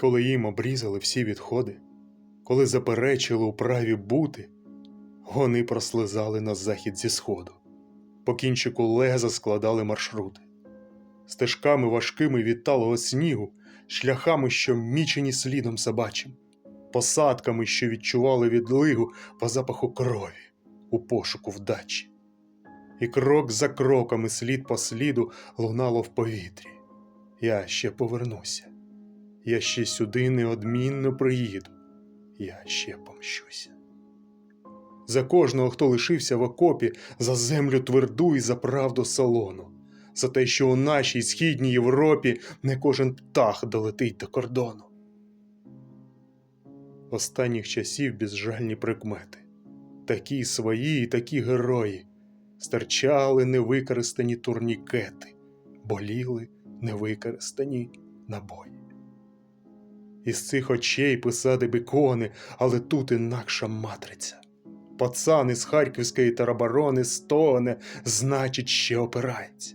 Коли їм обрізали всі відходи, коли заперечили у праві бути, вони прослизали на захід зі сходу, по кінчику леза складали маршрути, стежками важкими від талого снігу, шляхами, що мічені слідом собачим, посадками, що відчували відлигу по запаху крові у пошуку вдачі. І крок за кроком, і слід по сліду лунало в повітрі. Я ще повернуся. Я ще сюди неодмінно приїду. Я ще помщуся. За кожного, хто лишився в окопі, за землю тверду і за правду солону, за те, що у нашій східній Європі не кожен птах долетить до кордону. Останніх часів безжальні прикмети, такі свої і такі герої, стирчали невикористані турнікети, боліли невикористані набої. Із цих очей писати бікони, але тут інакша матриця. Пацан із Харківської тероборони стоне, значить, ще опирається.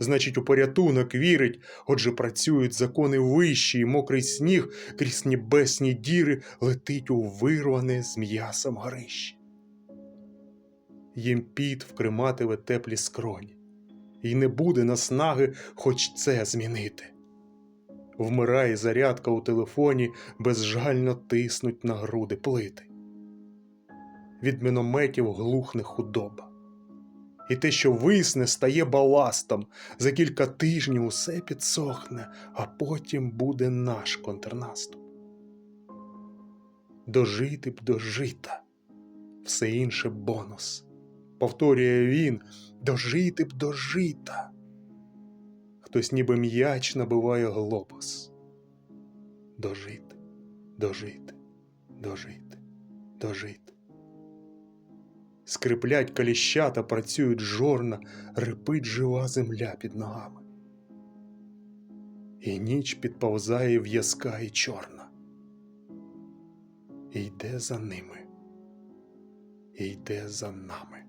Значить, у порятунок вірить, отже, працюють закони вищі, і мокрий сніг крізь небесні діри летить у вирване з м'ясом горище. Їм піт вкриматиме теплі скроні, і не буде наснаги хоч це змінити. Вмирає зарядка у телефоні, безжально тиснуть на груди плити. Від мінометів глухне худоба. І те, що висне, стає баластом. За кілька тижнів усе підсохне, а потім буде наш контрнаступ. Дожити б до жита, все інше бонус. Повторює він, дожити б до жита. Хтось ніби м'яч набиває глобус. Дожити, дожити, дожити, дожити. Скриплять каліщата, працюють жорна, рипить жива земля під ногами. І ніч підповзає в'язка і чорна. І йде за ними, і йде за нами.